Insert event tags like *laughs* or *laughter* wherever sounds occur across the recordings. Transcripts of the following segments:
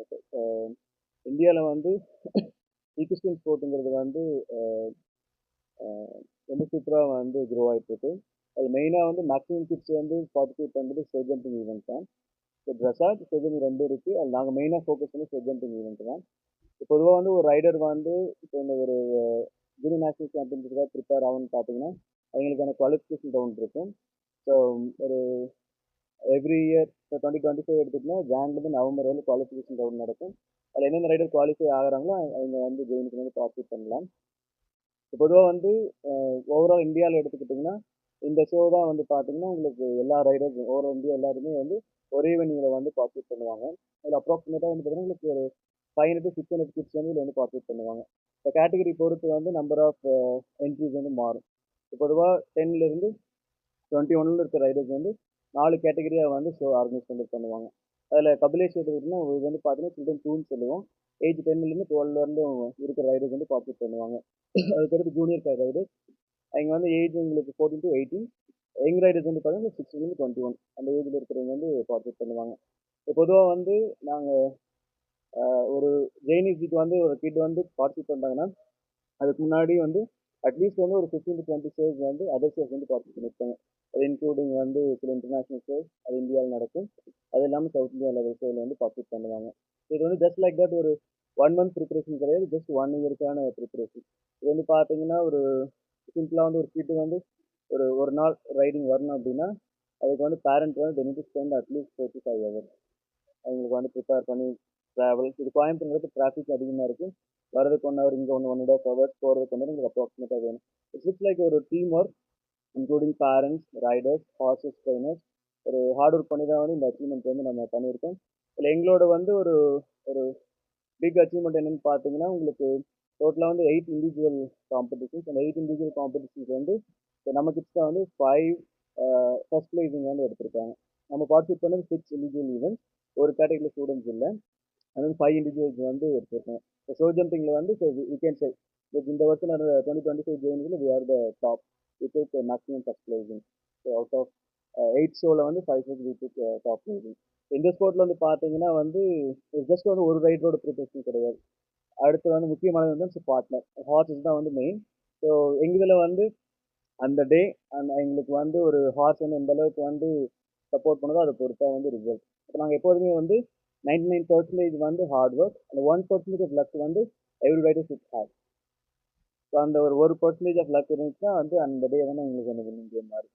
Okay இந்தியாவில் வந்து ஈக்குஸ்டின் ஸ்போர்ட்டுங்கிறது வந்து ரொம்ப சூப்பராக வந்து க்ரோ ஆகிட்டு இருக்கு அது மெயினாக வந்து மேக்ஸிமம் கிட்ஸ் வந்து பார்ட்டிசிபேட் பண்ணுறது ஸ்டேட் ஜம்பிங் ஈவெண்ட் தான். ஸோ ட்ரெஸ்ஸாக ஸ்டேட் ஜம்பிங் ரெண்டு இருக்குது அது நாங்கள் மெயினாக ஃபோக்கஸ் பண்ணி ஸ்டேட் ஜம்பிங் ஈவெண்ட் தான். பொதுவாக வந்து ஒரு ரைடர் வந்து இப்போ இந்த ஒரு ஜூனியர் நேஷனல் சாம்பியன்ஷிப்பாக ப்ரிப்பேர் ஆகும்னு பார்த்தீங்கன்னா அவங்களுக்கான குவாலிஃபிகேஷன் ரவுண்ட் இருக்கும். ஸோ ஒரு எவ்ரி இயர் இப்போ டுவெண்ட்டி டுவெண்ட்டி ஃபைவ் எடுத்துக்கிட்டோம்னா ஜான்லேருந்து நவம்பர் வந்து குவாலிஃபிகேஷன் ரவுண்ட் நடக்கும். அதில் என்னென்ன ரைடர் குவாலிஃபை ஆகிறாங்களோ அவங்க வந்து ஜெயினுக்கு வந்து பார்ட்டிசிபேட் பண்ணலாம். பொதுவாக வந்து ஓவரால் இந்தியாவில் எடுத்துக்கிட்டிங்கன்னா இந்த ஷோ தான் வந்து பார்த்தீங்கன்னா உங்களுக்கு எல்லா ரைடர்ஸ் ஓவரால் இந்தியா எல்லாருமே வந்து ஒரே வெனியில் வந்து பார்ட்டிசிபேட் பண்ணுவாங்க. அதில் அப்ராக்சிமேட்டாக வந்து பார்த்தீங்கன்னா உங்களுக்கு ஒரு five hundred six hundred kids வந்து இதில் வந்து பார்ட்டிசிபேட் பண்ணுவாங்க. இப்போ கேட்டகரி பொறுத்து வந்து நம்பர் ஆஃப் என்ட்ரிஸ் வந்து மாறும். இப்போ பொதுவாக டென்லேருந்து டுவெண்ட்டி ஒன்னில் இருக்க ரைடர்ஸ் வந்து நாலு கேட்டகரியாக வந்து ஷோ ஆர்கனைஸ் வந்து பண்ணுவாங்க. அதில் கபிலேஷ் எடுத்துக்கிட்டிங்கன்னா இது வந்து பார்த்தீங்கன்னா சில்ட்ரன் டூன்னு சொல்லுவோம். ஏஜ் டென்லேருந்து டுவெல்லேருந்து இருக்கிற ரைடர்ஸ் வந்து பார்ட்டிசிபேட் பண்ணுவாங்க. அதுக்கடுத்து ஜூனியர் ரைடர்ஸ் அவங்க வந்து ஏஜ் உங்களுக்கு fourteen to eighteen young riders வந்து பார்த்தீங்கன்னா சிக்ஸ்டீன் டுவெண்ட்டி ஒன் அந்த ஏஜில் இருக்கிறவங்க வந்து பார்ட்டிசிபேட் பண்ணுவாங்க. இப்போ பொதுவாக வந்து நாங்கள் ஒரு ஜெயினிஸுக்கு வந்து ஒரு கிட் வந்து பார்ட்டிசிபேட் பண்ணுறாங்கன்னா அதுக்கு முன்னாடி வந்து அட்லீஸ்ட் வந்து ஒரு ஃபிஃப்டீன் டு டுவெண்ட்டி ஷேர்ஸ் வந்து அதர் ஷேர்ஸ் வந்து பார்ட்டிசிபேட் பண்ணியிருப்பாங்க அது இன்க்ளூடிங் வந்து சில இன்டர்நேஷ்னல் ஷோஸ் அது இந்தியாவில் நடக்கும். அது இல்லாமல் சவுத் இந்தியா லெவல் ஷோவில் வந்து பார்ட்டிசிபேட் பண்ணுவாங்க. இது வந்து ஜஸ்ட் லைக் தட் ஒரு ஒன் மந்த் ப்ரிப்பரேஷன் கிடையாது ஜஸ்ட் ஒன் இயருக்கான ப்ரிப்பரேஷன் இது வந்து பார்த்தீங்கன்னா ஒரு சிம்பிளாக வந்து ஒரு கிட்டு வந்து ஒரு ஒரு நாள் ரைடிங் வரணும் அப்படின்னா அதுக்கு வந்து பேரண்ட் வந்து then to spend at least forty five hour அவங்களுக்கு வந்து ப்ரிப்பேர் பண்ணி ட்ராவல் இது கோயம்புத்தூர் டிராஃபிக் அதிகமாக இருக்குது வரதுக்கு ஒன் ஹவர் இங்கே ஒன்று ஒன் அண்ட் ஆஃப் ஹவர்ஸ் போகிறதுக்கு ஒன்று உங்களுக்கு அப்ராக்சிமேட்டாக வேணும். இட்ஸ் லைக் ஒரு team work including parents riders horses trainers ஒரு ஹார்ட் ஒர்க் பண்ணி தான் வந்து இந்த அச்சீவ்மெண்ட் வந்து நம்ம பண்ணியிருக்கோம். இதில் எங்களோட வந்து ஒரு ஒரு பிக் அச்சீவ்மெண்ட் என்னென்னு பார்த்தீங்கன்னா உங்களுக்கு டோட்டலாக வந்து எயிட் இண்டிவிஜுவல் காம்படிஷன்ஸ் அந்த எயிட் இண்டிவிஜுவல் காம்படிஷன்ஸ் வந்து இப்போ நம்ம கிட்ஸ் வந்து ஃபைவ் ஃபர்ஸ்ட் ப்ரைஸிங் வந்து எடுத்திருக்காங்க. நம்ம பார்ட்டிசிபேட் பண்ணது சிக்ஸ் இண்டிவிஜுவல் ஈவெண்ட்ஸ் ஒரு கேட்டகரி ஸ்டூடெண்ட்ஸ் இல்லை. அது வந்து ஃபைவ் இண்டிவிஜுவல்ஸ் வந்து எடுத்திருக்காங்க இப்போ ஷோ ஜம்பிங்கில் வந்து வி கேன் சை இந்த வருஷம் நடந்த twenty twenty five ஜெயினில் we are the top we took maximum first prizing so out of eight ஷோவில் வந்து five shows we took top prizing இந்த ஸ்போர்ட்டில் வந்து பார்த்தீங்கன்னா வந்து ஜஸ்ட் வந்து ஒரு ரைடரோட ப்ரிப்பரேஷன் கிடையாது. அடுத்து வந்து முக்கியமானது வந்து பார்ட்னர் ஹார்ஸஸ் தான் வந்து மெயின் ஸோ எங்கள் வந்து அந்த டே அந்த எங்களுக்கு வந்து ஒரு ஹார்ஸ் வந்து எந்த அளவுக்கு வந்து சப்போர்ட் பண்ணுதோ அதை பொறுத்தா வந்து ரிசல்ட் இப்போ நாங்கள் எப்போதுமே வந்து நைன்டி நைன் பர்சன்டேஜ் வந்து ஹார்ட் ஒர்க் அந்த ஒன் பர்சன்டேஜ் ஆஃப் லக் வந்து every rider six hard so அந்த ஒரு ஒரு பர்சன்டேஜ் ஆஃப் லக் இருந்துச்சுன்னா வந்து அந்த டே வந்து எங்களுக்கு அந்த வின்னிங் கேம் மாதிரி.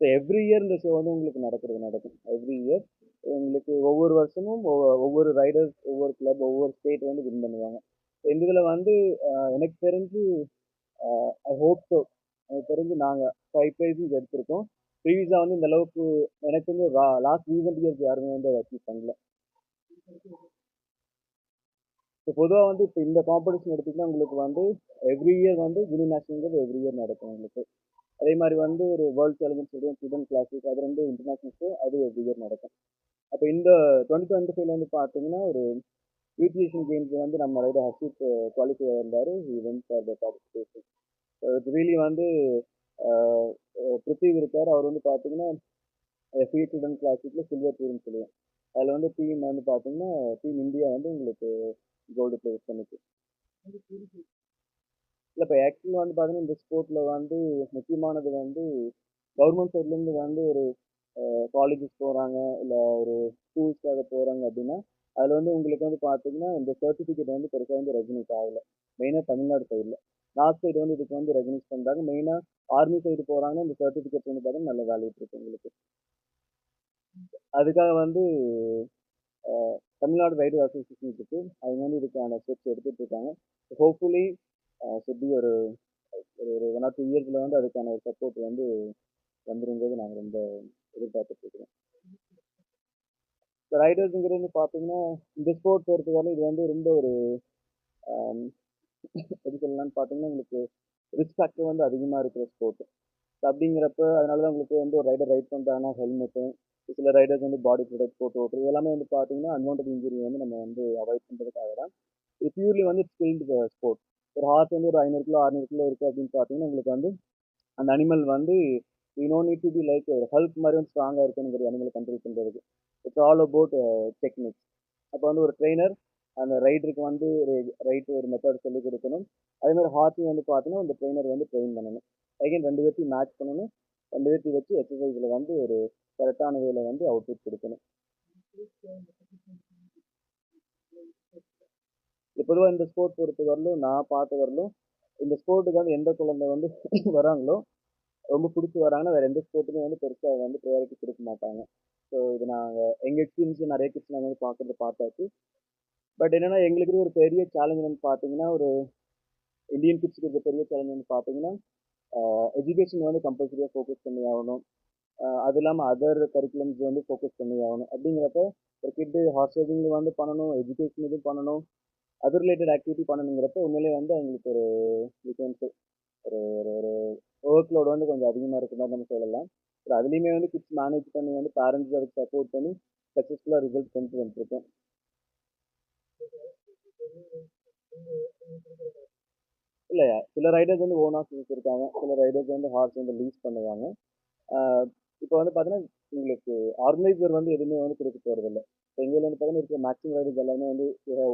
ஸோ எவ்ரி இயர் இந்த ஷோ வந்து உங்களுக்கு நடக்கிறது நடக்கும். எவ்ரி இயர் உங்களுக்கு ஒவ்வொரு வருஷமும் ஒவ்வொரு ரைடர்ஸ் ஒவ்வொரு கிளப் ஒவ்வொரு ஸ்டேட் வந்து வின் பண்ணுவாங்க. இந்த இதில் வந்து எனக்கு தெரிஞ்சு ஐ ஹோப் ஸோ எனக்கு தெரிஞ்சு நாங்கள் ஃபைவ் ப்ரைஸஸ் எடுத்திருக்கோம் ப்ரீவியஸாக வந்து இந்த அளவுக்கு எனக்கு வந்து லாஸ்ட் ஈவெண்ட் இயர்ஸ் யாருமே வந்து அதை அச்சீவ் பண்ணல. இப்போ பொதுவாக வந்து இப்போ இந்த காம்படிஷன் எடுத்திங்கன்னா உங்களுக்கு வந்து எவ்ரி இயர் வந்து ஜூனியர் நேஷனல்ங்கிறது எவ்ரி இயர் நடக்கும் உங்களுக்கு. அதே மாதிரி வந்து ஒரு வேர்ல்ட் சேலஞ்சுன்னு சொல்லுவோம் ஸ்டூடெண்ட் கிளாஸிக் அது ரெண்டு இன்டர்நேஷனல் அது எவ்ரி இயர் நடக்கும். அப்போ இந்த டுவெண்ட்டி டுவெண்ட்டி ஃபைவ்ல வந்து பார்த்தீங்கன்னா ஒரு யூடிஎஷன் கேம்ஸ் வந்து நம்ம ரைடர் ஹர்ஷித் குவாலிஃபை இருந்தார். Event for the participation really வந்து பிருத்திவ் இருக்கார். அவர் வந்து பார்த்தீங்கன்னா ஃப்ரீ ஸ்டூடெண்ட் கிளாஸிக்கில் சில்வர் டூர்னு சொல்லுவோம். அதில் வந்து டீம் வந்து பார்த்தீங்கன்னா டீம் இந்தியா வந்து உங்களுக்கு கோல்டு ப்ளேஸ் பண்ணிச்சு இல்லை இப்போ ஆக்சுவலாக வந்து பார்த்தீங்கன்னா இந்த ஸ்போர்ட்டில் வந்து முக்கியமானது வந்து கவர்மெண்ட் சைட்லேருந்து வந்து ஒரு காலேஜஸ் போகிறாங்க இல்லை ஒரு ஸ்கூல்ஸ்க்காக போகிறாங்க அப்படின்னா அதில் வந்து உங்களுக்கு வந்து பார்த்தீங்கன்னா இந்த சர்டிஃபிகேட் வந்து பெருசாக வந்து ரெகனைஸ் ஆகலை. மெயினாக தமிழ்நாடு சைடில் நார்த் சைடு வந்து இதுக்கு வந்து ரெகனைஸ் பண்ணுறாங்க மெயினாக ஆர்மி சைடு போகிறாங்கன்னா இந்த சர்டிஃபிகேட் வந்து பார்த்தீங்கன்னா நல்ல வேல்யூ இருக்குது உங்களுக்கு. அதுக்காக வந்து தமிழ்நாடு ரைடர் அசோசியேஷன் இருக்கு. அவங்க வந்து இதுக்கான ஸ்டெப்ஸ் எடுத்துட்டு இருக்காங்க. ஹோப்ஃபுல்லி சுத்தி ஒரு ஒரு ஒரு ஒன் ஆர் டூ இயர்ஸில் வந்து அதுக்கான ஒரு சப்போர்ட் வந்து வந்துருங்கிறது நாங்கள் ரொம்ப எதிர்பார்த்துட்டு இப்போ இந்த ரைடர்ஸுங்கிறது வந்து பார்த்தீங்கன்னா இந்த ஸ்போர்ட் பொறுத்தவரை இது வந்து ரொம்ப ஒரு எப்படி சொல்லலாம்னு பார்த்தீங்கன்னா உங்களுக்கு ரிஸ்க் ஃபேக்டர் வந்து அதிகமாக இருக்கிற ஸ்போர்ட் அப்படிங்கிறப்ப அதனால தான் உங்களுக்கு வந்து ஒரு ரைடர் ரைட் பண்ணுறாங்கன்னா ஹெல்மெட்டு சில ரைடர்ஸ் வந்து பாடி ப்ரொடக்ட் போட்டு ஓட்டுறது எல்லாமே வந்து பார்த்தீங்கன்னா அன்வான்ட் இன்ஜுரி வந்து நம்ம வந்து அவாய்ட் பண்ணுறதுக்காக தான். இது பியூர்லி வந்து ஸ்கில்டு ஸ்போர்ட் ஒரு ஹார்ஸ் வந்து ஒரு ஐநூறு கிலோ அறுநூறு கிலோ இருக்குது அப்படின்னு பார்த்தீங்கன்னா உங்களுக்கு வந்து அந்த அனிமல் வந்து we no need to be like ஒரு ஹெல்ப் மாதிரி வந்து ஸ்ட்ராங்காக இருக்கணுங்கிற அனிமல் கண்ட்ரோல் பண்ணுறதுக்கு இட்ஸ் ஆல் அபவுட் டெக்னிக்ஸ் அப்போ வந்து ஒரு ட்ரெயினர் அந்த ரைடருக்கு வந்து ஒரு ரைட் ஒரு மெத்தட் சொல்லிக் கொடுக்கணும். அதே மாதிரி ஹார்ஸையும் வந்து பார்த்தீங்கன்னா இந்த ட்ரெயினர் வந்து ட்ரெயின் பண்ணணும். அகைன் ரெண்டு பேர்த்தையும் மேட்ச் பண்ணணும். ரெண்டு பேர்த்தையும் வச்சு எக்ஸசைஸில் வந்து ஒரு கரெக்டான வேல வந்து அவுட்புட் கொடுக்கணும். பொதுவாக இந்த ஸ்போர்ட் பொறுத்த வரலும் நான் பார்த்த வரலும் இந்த ஸ்போர்ட்டுக்கு வந்து எந்த குழந்தை வந்து *laughs* வராங்களோ ரொம்ப பிடிச்சி வராங்கன்னா வேறு எந்த ஸ்போர்ட்டுமே வந்து பெருசாக வந்து ப்ரையாரிட்டி கொடுக்க மாட்டாங்க. ஸோ இது நாங்கள் எங்கள் எக்ஸ்பீரியன்ஸில் நிறைய கிட்ஸ் நாங்கள் வந்து பார்க்குறது பார்த்தாச்சு. பட் என்னென்னா எங்களுக்கு ஒரு பெரிய சேலஞ்ச் வந்து பார்த்தீங்கன்னா ஒரு இந்தியன் கிட்ஸுக்கு இருக்க பெரிய சேலஞ்ச் வந்து பார்த்தீங்கன்னா எஜுகேஷன் வந்து கம்பல்சரியாக ஃபோக்கஸ் பண்ணி ஆகணும். அது இல்லாமல் அதர் கரிக்குலம்ஸ் வந்து ஃபோக்கஸ் பண்ணி ஆகணும். அப்படிங்கிறப்ப ஒரு கிட்டு ஹார்ஸ் ரைடிங் வந்து பண்ணணும் எஜுகேஷன் இதுவும் பண்ணணும் அது ரிலேட்டட் ஆக்டிவிட்டி பண்ணணுங்கிறப்ப உண்மையிலே வந்து எங்களுக்கு ஒரு வீக்கெண்ட்ஸு ஒரு ஒரு ஒரு ஒர்க் லோடு வந்து கொஞ்சம் அதிகமாக இருக்க மாதிரி நம்ம சொல்லலாம். ஸோ அதுலேயுமே வந்து கிட்ஸ் மேனேஜ் பண்ணி வந்து பேரண்ட்ஸ் அதுக்கு சப்போர்ட் பண்ணி சக்ஸஸ்ஃபுல்லாக ரிசல்ட் கொண்டு வந்துருக்கோம். இல்லை சில ரைடர்ஸ் வந்து ஓனாக இருக்காங்க. சில ரைடர்ஸ் வந்து ஹார்ஸ் வந்து லீஸ் பண்ணுவாங்க. இப்போ வந்து பார்த்தீங்கன்னா உங்களுக்கு ஆர்கனைசர் வந்து எதுவுமே வந்து கொடுக்க போகிறதில்ல இப்போ எங்கள் வந்து பார்த்தீங்கன்னா இருக்கிற மேக்ஸிமம் ரைடர்ஸ் எல்லாமே வந்து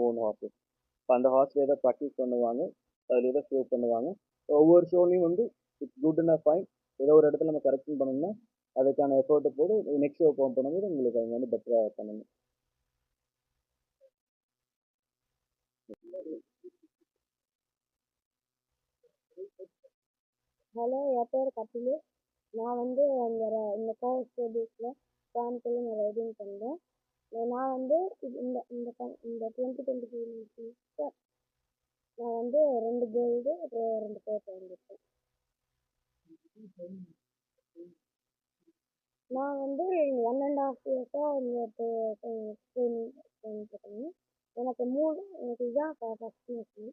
ஓன் ஹார்ஸஸ் இப்போ அந்த ஹார்ஸில் தான் ப்ராக்டிஸ் பண்ணுவாங்க அதில் தான் ஷோ பண்ணுவாங்க. ஒவ்வொரு ஷோலையும் வந்து இட்ஸ் குட் அண்ட் ஃபைன் ஏதோ ஒரு இடத்துல நம்ம கரெக்ஷன் பண்ணணும்னா அதுக்கான எஃபர்ட்டை போட்டு நெக்ஸ்ட் ஷோ போகும் பண்ணும்போது உங்களுக்கு அவங்க வந்து பெட்டராக பண்ணணும். ஹலோ என் பேர் கபில்? நான் வந்து இந்த ர- இந்த கோவை ஸ்டேடியஸில் கோயம்புத்தூர்ல நான் ரைடிங் பண்ணேன் நான் வந்து இது- இந்த இந்த இந்த டுவெண்ட்டி டுவெண்ட்டி நான் வந்து ரெண்டு கோல்டு அப்புறம் ரெண்டு பேர் வாங்கியிருக்கேன். நான் வந்து ஒன் அண்ட் ஆஃப் இயர்ஸாக இந்த ட்ரைனிங் பண்ணிட்டுருக்கேன். எனக்கு மூணு எனக்கு இதுதான் ஃபஸ்ட் மிஷின்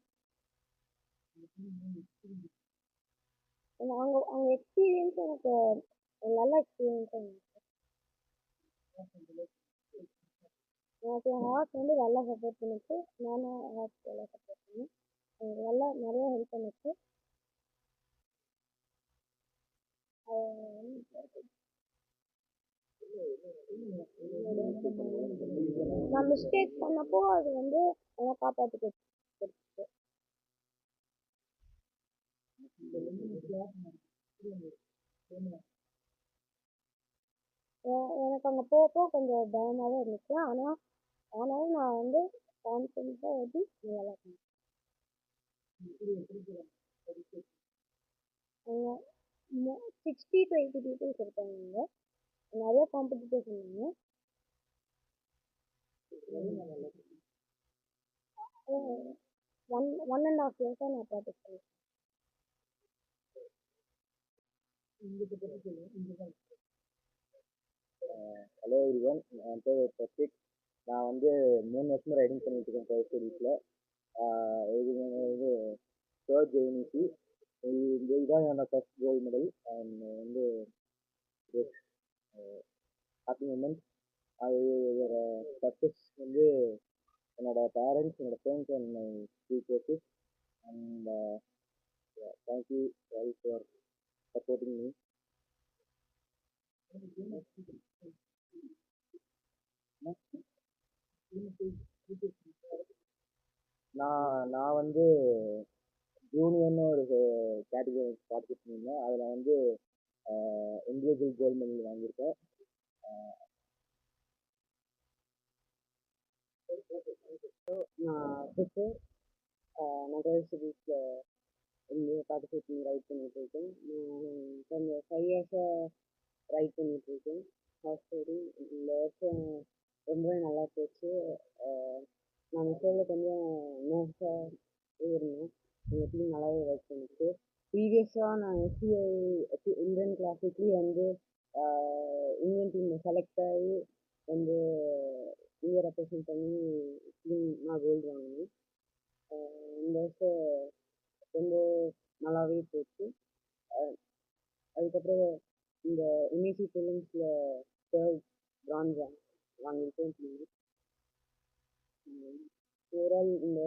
அவங்க அவங்க எக்ஸ்பீரியன்ஸ் எனக்கு நல்ல எக்ஸ்பீரியன்ஸாக இருந்துச்சு எனக்கு. என் ஹார்ட் வந்து நல்லா சப்போர்ட் பண்ணுச்சு. நானும் ஹார்ட் நல்லா சப்போர்ட் பண்ணேன். எனக்கு நல்லா நிறைய ஹெல்ப் பண்ணுச்சு. நான் மிஸ்டேக் பண்ணப்போ அது வந்து என்னை காப்பாற்றி கொடுத்துச்சு எனக்கு அங்கே போக போக கொஞ்சம் பயமாக தான் இருந்துச்சு. ஆனால் ஆனாலும் நான் வந்து கான்ஃபிடென்ட்டாக ஓட்டி நல்லா பண்ணேன் சிக்ஸ்டி டு எயிட்டி பீப்புள்ஸ் இருக்காங்க அங்கே நிறைய காம்படிட்டர்ஸ் இருந்தாங்க ஒன் ஒன் அண்ட் ஹாஃப் இயர்ஸாக நான் ப்ராக்டிஸ் பண்ணேன் ஹலோ எவ்ரி ஒன் என் பேர் பிரதீக் நான் வந்து மூணு வருஷமாக ரைடிங் பண்ணிட்டு இருக்கேன் கோவை ஸ்டடீஸில் இது இது தேர்ட் ஜெயினிசி இது இதுதான் என்னோட ஃபர்ஸ்ட் கோல்டு மெடல் அண்ட் வந்து ஹாப்பி மூமெண்ட் நான் நான் வந்து ஜூனியர்னு ஒரு கேட்டகரி பார்ட்டிசிபேட் பண்ணியிருந்தேன். அதில் வந்து இண்டிவிஜுவல் கோல்டு மெடல் வாங்கியிருக்கேன். நான் ஃபிஃப்த்து நான் கோவை இங்கே பார்ட்டிசிபேட் பண்ணி ரைட் பண்ணிட்டு இருக்கேன். கொஞ்சம் ஃபைவ் இயர்ஸாக ரைட் பண்ணிட்டு இருக்கேன். ஹார்ஸ் இந்த வருஷம் ரொம்பவே நல்லா போச்சு. நான் மிஸ்ஸில் கொஞ்சம் நர்வஸாக இருந்தேன் எங்கள் டீம் நல்லாவே ஒர்க் பண்ணிச்சு ப்ரீவியஸாக நான் எஸ்பிஐ இந்தியன் கிளாசிக்லேயும் வந்து இந்தியன் டீமில் செலக்ட் ஆகி வந்து இந்தியா ரெப்ரசன்ட் பண்ணி டீம் நான் கோல்டு வாங்கினேன். இந்த வருஷம் ரொம்ப நல்லாவே போச்சு. அதுக்கப்புறம் இந்த இமேஜி ஃபிலிம்ஸில் தேர்ட் பிரான்ஸ் வாங்கியிருக்கேன் குரல் இந்த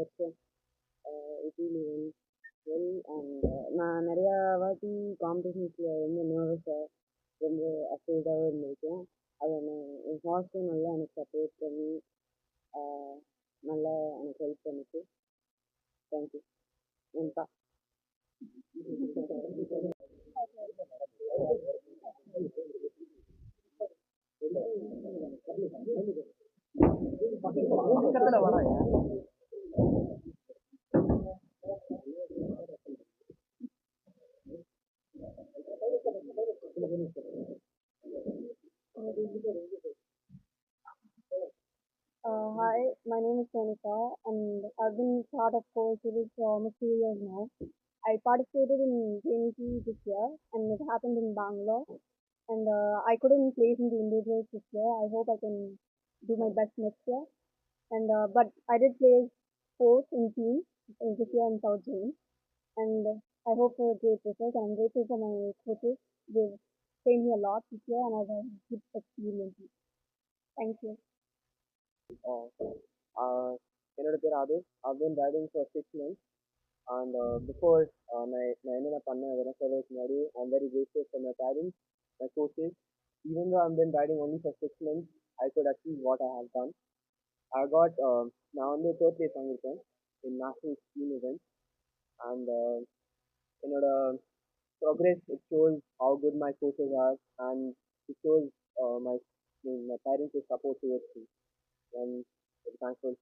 வெல் அண்ட் நான் நிறையா வாட்டி காம்படிஷன்ஸில் ரொம்ப நர்வஸாக ஃபுல்ஃபில்டாகவும் இருந்திருக்கேன். அது நான் என் ஹாஸ்டல் நல்லா எனக்கு சப்போர்ட் பண்ணி நல்லா எனக்கு ஹெல்ப் பண்ணிச்சு தேங்க்யூ நன்றா Uh, hi, my name is Monica, and I've been part of Core Series for almost two years now. I participated in JNT this year, and it happened in Bangalore. And uh, I couldn't place in the individuals this year. I hope I can do my best next year. And uh, but I did place fourth in team in this year in South Zone, and uh, I hope for a great result. I'm grateful for my coaches. They've trained me a lot this year, and I've had good experiences. Thank you. ஆஹ் என்னோட பேர் Aadish I've been riding for six months and uh, before uh, நான் நான் என்னென்ன பண்ணேன் அதெல்லாம் சொல்றதுக்கு முன்னாடி I'm very grateful for my parents, my coaches. Even though I've been riding only for six what I have done. I got uh, நான் வந்து third place வாங்கியிருக்கேன் in national team events and uh, என்னோட progress it shows how good my coaches are and it shows uh, my my parents' support towards me and I'm thankful.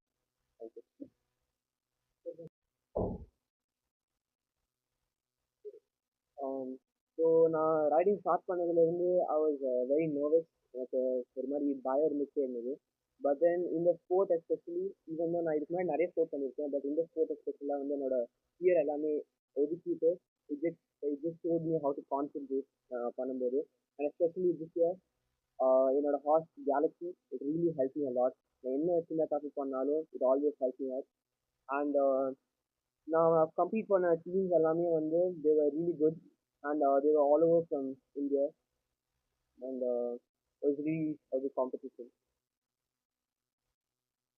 Riding start பண்ணதுலேருந்து I was very nervous எனக்கு ஒரு மாதிரி பயம் இருந்துச்சே இருந்தது. But then இந்த sport especially even நான் இதுக்கு முன்னாடி நிறைய ஸ்போர்ட் பண்ணியிருக்கேன் பட் இந்த ஸ்போர்ட் எஸ்பெஷலாக வந்து என்னோட ஃபியர் எல்லாமே ஒதுக்கிட்டு it just it just showed me how to concentrate பண்ணும்போது. அண்ட் எஸ்பெஷலி திஸ் இயர் என்னோட horse Galaxy it really helping a lot நான் என்ன சின்ன டாபிக் பண்ணாலும் it always helping me and நான் கம்ப்ளீட் பண்ண டீம்ஸ் எல்லாமே வந்து they were really good and uh, they were all over from India and uh, it was really a good competition.